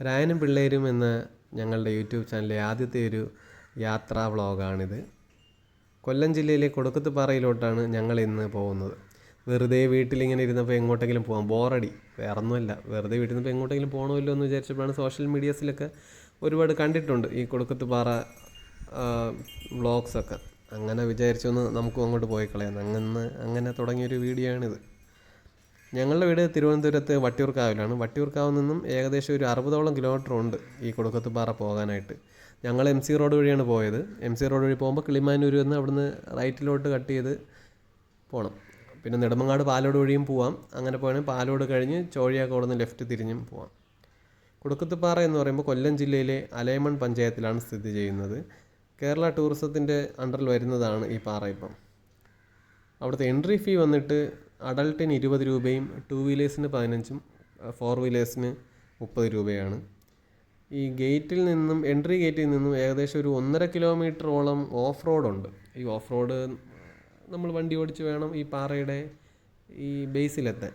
രായനും പിള്ളേരും എന്ന ഞങ്ങളുടെ യൂട്യൂബ് ചാനലിലെ ആദ്യത്തെ ഒരു യാത്രാ വ്ളോഗാണിത്. കൊല്ലം ജില്ലയിലെ കൊടുക്കത്തുപാറയിലോട്ടാണ് ഞങ്ങൾ ഇന്ന് പോകുന്നത്. വെറുതെ വീട്ടിലിങ്ങനെ ഇരുന്നപ്പോൾ എങ്ങോട്ടെങ്കിലും പോകാം ബോറടി. വേറൊന്നുമല്ല. വെറുതെ വീട്ടിൽ നിന്നപ്പോൾ എങ്ങോട്ടെങ്കിലും പോകണമല്ലോ എന്ന് വിചാരിച്ചപ്പോഴാണ് സോഷ്യൽ മീഡിയാസിലൊക്കെ ഒരുപാട് കണ്ടിട്ടുണ്ട് ഈ കൊടുക്കത്തുപാറ വ്ളോഗ്സൊക്കെ. അങ്ങനെ വിചാരിച്ചൊന്ന് നമുക്കും അങ്ങോട്ട് പോയി കളയാം. അങ്ങനെ അങ്ങനെ തുടങ്ങിയൊരു വീഡിയോ ആണിത് ഞങ്ങളുടെ വീട് തിരുവനന്തപുരത്ത് വട്ടിയൂർക്കാവിലാണ്. വട്ടിയൂർക്കാവിൽ നിന്നും ഏകദേശം ഒരു അറുപതോളം കിലോമീറ്റർ ഉണ്ട് ഈ കൊടുക്കത്തുപാറ പോകാനായിട്ട്. ഞങ്ങൾ എം സി റോഡ് വഴിയാണ് പോയത്. എം സി റോഡ് വഴി പോകുമ്പോൾ കിളിമാനൂർ നിന്ന് അവിടുന്ന് റൈറ്റിലോട്ട് കട്ട് ചെയ്ത് പോകണം പിന്നെ നെടുമങ്ങാട് പാലോട് വഴിയും പോവാം. അങ്ങനെ പോയാണെങ്കിൽ പാലോട് കഴിഞ്ഞ് ചോഴിയാക്കോട് നിന്ന് ലെഫ്റ്റ് തിരിഞ്ഞും പോവാം. കുടുക്കത്തുപാറ എന്ന് പറയുമ്പോൾ കൊല്ലം ജില്ലയിലെ അലയമൺ പഞ്ചായത്തിലാണ് സ്ഥിതി ചെയ്യുന്നത്. കേരള ടൂറിസത്തിന്റെ അണ്ടറിൽ വരുന്നതാണ് ഈ പാറ ഇപ്പം. അവിടുത്തെ എൻട്രി ഫീ വന്നിട്ട് അഡൾട്ടിന് ഇരുപത് രൂപയും ടു വീലേഴ്സിന് പതിനഞ്ചും ഫോർ വീലേഴ്സിന് മുപ്പത് രൂപയാണ്. ഈ ഗേറ്റിൽ നിന്നും എൻട്രി ഗേറ്റിൽ നിന്നും ഏകദേശം ഒരു ഒന്നര കിലോമീറ്ററോളം ഓഫ് റോഡുണ്ട് ഈ ഓഫ് റോഡ് നമ്മൾ വണ്ടി ഓടിച്ച് വേണം ഈ പാറയുടെ ഈ ബേസിലെത്താൻ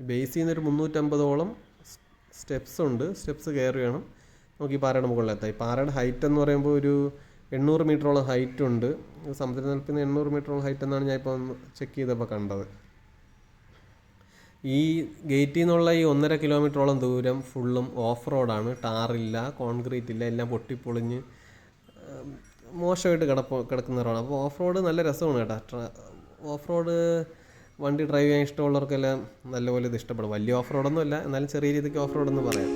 ബേസിൽ നിന്നൊരു മുന്നൂറ്റമ്പതോളം സ്റ്റെപ്സ് ഉണ്ട്. സ്റ്റെപ്സ് കയറി വേണം. നമുക്ക് ഈ പാറയുടെ മുകളിലെത്താം. ഈ പാറയുടെ ഹൈറ്റ് എന്ന് പറയുമ്പോൾ ഒരു എണ്ണൂറ് മീറ്ററോളം ഹൈറ്റ് ഉണ്ട്. സമുദ്രനിരപ്പിൽ നിന്ന് എണ്ണൂറ് മീറ്ററോളം ഹൈറ്റ് എന്നാണ് ഞാൻ ഇപ്പോൾ ചെക്ക് ചെയ്തപ്പോൾ കണ്ടത്. ഈ ഗേറ്റിൽ നിന്നുള്ള ഈ ഒന്നര കിലോമീറ്ററോളം ദൂരം ഫുള്ളും ഓഫ് റോഡാണ് ടാറില്ല കോൺക്രീറ്റ് ഇല്ല എല്ലാം പൊട്ടിപ്പൊളിഞ്ഞ് മോശമായിട്ട് കിടപ്പ് കിടക്കുന്ന റോഡ് അപ്പോൾ ഓഫ് റോഡ് നല്ല രസമാണ് കേട്ടോ. ഓഫ് റോഡ് വണ്ടി ഡ്രൈവ് ചെയ്യാൻ ഇഷ്ടമുള്ളവർക്കെല്ലാം നല്ലപോലെ ഇത് ഇഷ്ടപ്പെടും. വലിയ ഓഫ് റോഡൊന്നും അല്ല എന്നാലും ചെറിയ രീതിക്ക് ഓഫ് റോഡെന്ന് പറയാം.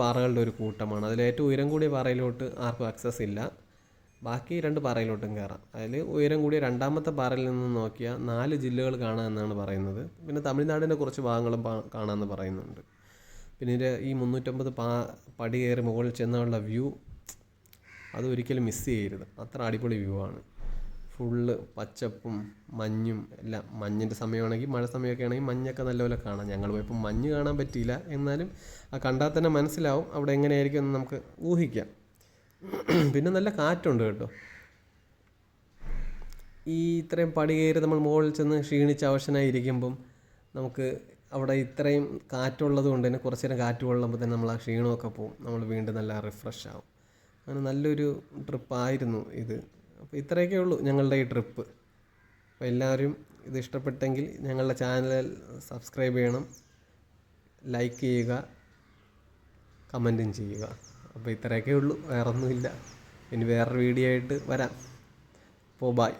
പാറകളുടെ ഒരു കൂട്ടമാണ്. അതിൽ ഏറ്റവും ഉയരം കൂടിയ പാറയിലോട്ട് ആർക്കും ആക്സസ് ഇല്ല. ബാക്കി രണ്ട് പാറയിലോട്ടും കയറാം അതിൽ ഉയരം കൂടിയ രണ്ടാമത്തെ പാറയിൽ നിന്ന് നോക്കിയാൽ നാല് ജില്ലകൾ കാണാമെന്നാണ് പറയുന്നത്. പിന്നെ തമിഴ്നാടിന്റെ കുറച്ച് ഭാഗങ്ങളും കാണാമെന്ന് പറയുന്നുണ്ട്. പിന്നെ ഈ മുന്നൂറ്റമ്പത് പാ പടി കയറി മുകളിൽ ചെന്നുള്ള വ്യൂ അത് ഒരിക്കലും മിസ് ചെയ്യരുത്. അത്ര അടിപൊളി വ്യൂ ആണ്. ഫുള്ള് പച്ചപ്പും മഞ്ഞും എല്ലാം മഞ്ഞിന്റെ സമയമാണെങ്കിൽ മഴ സമയമൊക്കെ ആണെങ്കിൽ മഞ്ഞൊക്കെ നല്ലപോലെ കാണാം. ഞങ്ങൾ പോയപ്പോൾ മഞ്ഞ് കാണാൻ പറ്റിയില്ല. എന്നാലും ആ കണ്ടാൽ തന്നെ മനസ്സിലാവും അവിടെ എങ്ങനെയായിരിക്കും എന്ന് നമുക്ക് ഊഹിക്കാം. പിന്നെ നല്ല കാറ്റുണ്ട് കേട്ടോ. ഈ ഇത്രയും പടി കയറി നമ്മൾ മുകളിൽ ചെന്ന് ക്ഷീണിച്ച് അവശനായി ഇരിക്കുമ്പം നമുക്ക് അവിടെ ഇത്രയും കാറ്റുള്ളത് കൊണ്ട് തന്നെ കുറച്ച് നേരം കാറ്റ് കൊള്ളുമ്പോൾ തന്നെ നമ്മൾ ആ ക്ഷീണമൊക്കെ പോകും നമ്മൾ വീണ്ടും നല്ല റിഫ്രഷ് ആവും. അങ്ങനെ നല്ലൊരു ട്രിപ്പായിരുന്നു ഇത്. അപ്പോൾ ഇത്രയൊക്കെ ഉള്ളൂ ഞങ്ങളുടെ ഈ ട്രിപ്പ്. അപ്പോൾ എല്ലാവരും ഇത് ഇഷ്ടപ്പെട്ടെങ്കിൽ ഞങ്ങളുടെ ചാനൽ സബ്സ്ക്രൈബ് ചെയ്യണം ലൈക്ക് ചെയ്യുക കമന്റും ചെയ്യുക. അപ്പോൾ ഇത്രയൊക്കെ ഉള്ളൂ വേറൊന്നുമില്ല. ഇനി വേറൊരു വീഡിയോ ആയിട്ട് വരാം. അപ്പോൾ ബൈ